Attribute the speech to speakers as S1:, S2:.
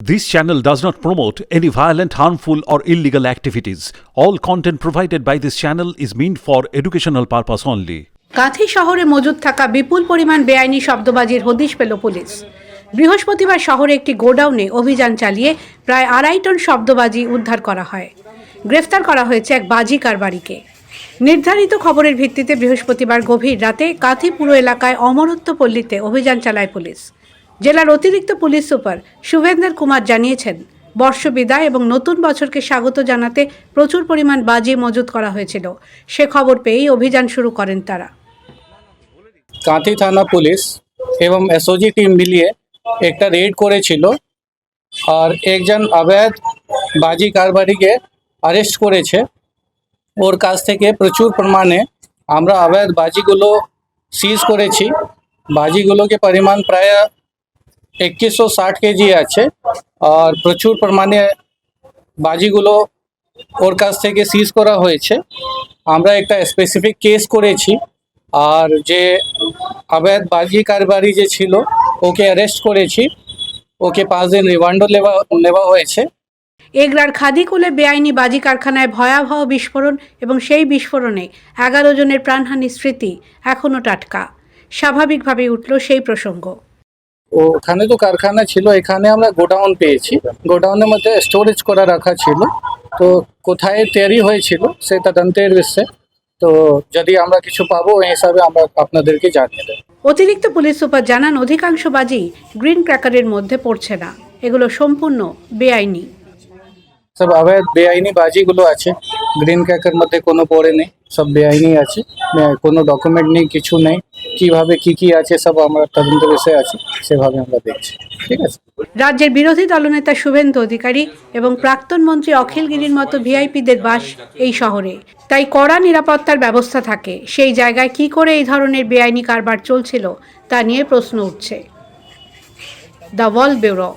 S1: This channel does not promote any violent, harmful, or illegal activities. All content provided by this channel is meant for educational purpose only.
S2: Kanthi শহরে মজুদ থাকা বিপুল পরিমাণ বেআইনি শব্দবাজির হদিশ পেল police বৃহস্পতিবার শহরে একটি গোডাউনে অভিযান চালিয়ে প্রায় আড়াই টন শব্দবাজি উদ্ধার করা হয় গ্রেফতার করা হয়েছে এক বাজি কারবারিকে নির্ধারিত খবরের ভিত্তিতে বৃহস্পতিবার গভীর রাতে কাঁথি পুরো এলাকায় অমরত্ব পল্লীতে অভিযান চালায় পুলিশ জেলার অতিরিক্ত পুলিশ সুপার শুভেন্দর কুমার জানিয়েছেন বর্ষবিদায় এবং নতুন বছরকে স্বাগত জানাতে প্রচুর পরিমাণ বাজি মজুত করা হয়েছিল। সে খবর পেয়েই অভিযান শুরু করেন তারা।
S3: কাঁথি থানা পুলিশ এবং এসওজি টিম মিলিয়ে একটা রেড করেছিল আর একজন অবৈধ বাজি কারবারিকে অ্যারেস্ট করেছে। ওর কাছ থেকে প্রচুর পরিমাণে আমরা অবৈধ বাজিগুলো সিজ করেছি। বাজিগুলোকে পরিমাণ প্রায় একুশশো ষাট কেজি আছে। আর প্রচুর পরিমাণে বাজিগুলো ওর কাছ থেকে সিজ করা হয়েছে। আমরা একটা স্পেসিফিক কেস করেছি। আর যে অবৈধ বাজি কারবারি যে ছিল, ওকে অ্যারেস্ট করেছি। ওকে পাঁচ দিন রিমান্ডও নেওয়া নেওয়া হয়েছে।
S2: এগরার খাদিকুলে বেআইনি বাজি কারখানায় ভয়াবহ বিস্ফোরণ এবং সেই বিস্ফোরণে এগারো জনের প্রাণহানির স্মৃতি এখনও টাটকা। স্বাভাবিকভাবেই উঠল সেই প্রসঙ্গ।
S3: ওখানে তো কারখানা ছিল এখানে আমরা গোডাউন পেয়েছি। গোডাউনের মধ্যে স্টোরেজ করা রাখা ছিল। তো কোথায় তৈরি হয়েছিল সে তদন্তের বিষয়ে তো যদি আমরা কিছু পাবো এই হিসাবে আমরা আপনাদেরকে জানিয়ে দেবো।
S2: অতিরিক্ত পুলিশ সুপার জানান অধিকাংশ বাজি গ্রিন ক্র্যাকারের মধ্যে পড়ছে না। এগুলো সম্পূর্ণ বেআইনি।
S3: সব অবৈধ বেআইনি বাজিগুলো আছে। গ্রিন ক্যাকের মধ্যে কোনো পড়ে নেই সব বেআইনি আছে। কোনো ডকুমেন্ট নেই কিছু নেই। কীভাবে কি কি আছে সব আমরা তদন্ত বিষয়ে আছে, সেভাবে আমরা দেখছি। ঠিক আছে?
S2: রাজ্যের বিরোধী দলনেতা শুভেন্দু অধিকারী এবং প্রাক্তন মন্ত্রী অখিল গিরির মতো ভিআইপিদের বাস এই শহরে। তাই কড়া নিরাপত্তার ব্যবস্থা থাকে। সেই জায়গায় কি করে এই ধরনের বেআইনি কারবার চলছিল, তা নিয়ে প্রশ্ন উঠছে। The wall bureau.